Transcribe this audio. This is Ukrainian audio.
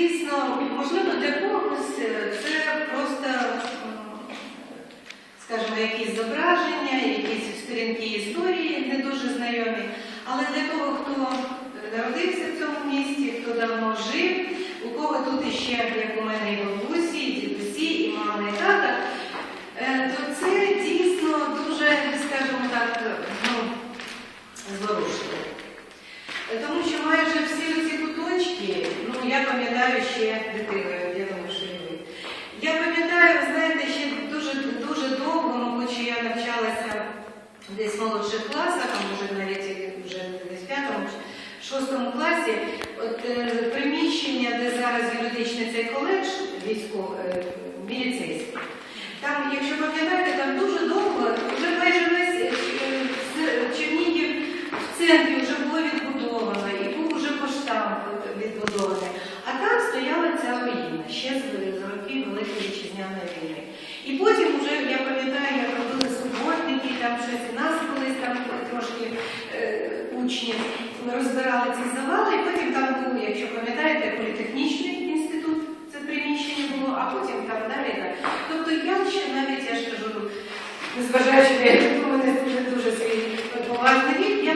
дійсно, можливо, для когось е, це просто, скажімо, якісь зображення, якісь сторінки історії не дуже знайомі. Але для того, хто народився в цьому місті, хто давно жив, у кого тут іще, як у мене, і бабусі, і дідусі, і мама, і тата, е, то це дійсно дуже, скажімо так, ну, зворушливо. Е, Тому що майже всі ці куточки, ну я пам'ятаю ще дитиною, я думаю, що і ви. Я пам'ятаю, знаєте, ще дуже дуже довго, мабуть, я навчалася десь в молодших класах, а може навіть вже десь в п'ятому, шостому класі. От е, приміщення, де зараз юридичний цей коледж військовий, е, міліцейський. Там, якщо пам'ятаєте, весняної війни. І потім вже, я пам'ятаю, як робили суботники, там щось у нас колись там трошки е, учні розбирали ці завали, і потім там був, якщо пам'ятаєте, політехнічний інститут, це приміщення було, а потім там далі. так. Тобто я ще навіть я ж кажу, ну, незважаючи на дуже дуже свій поважний вік.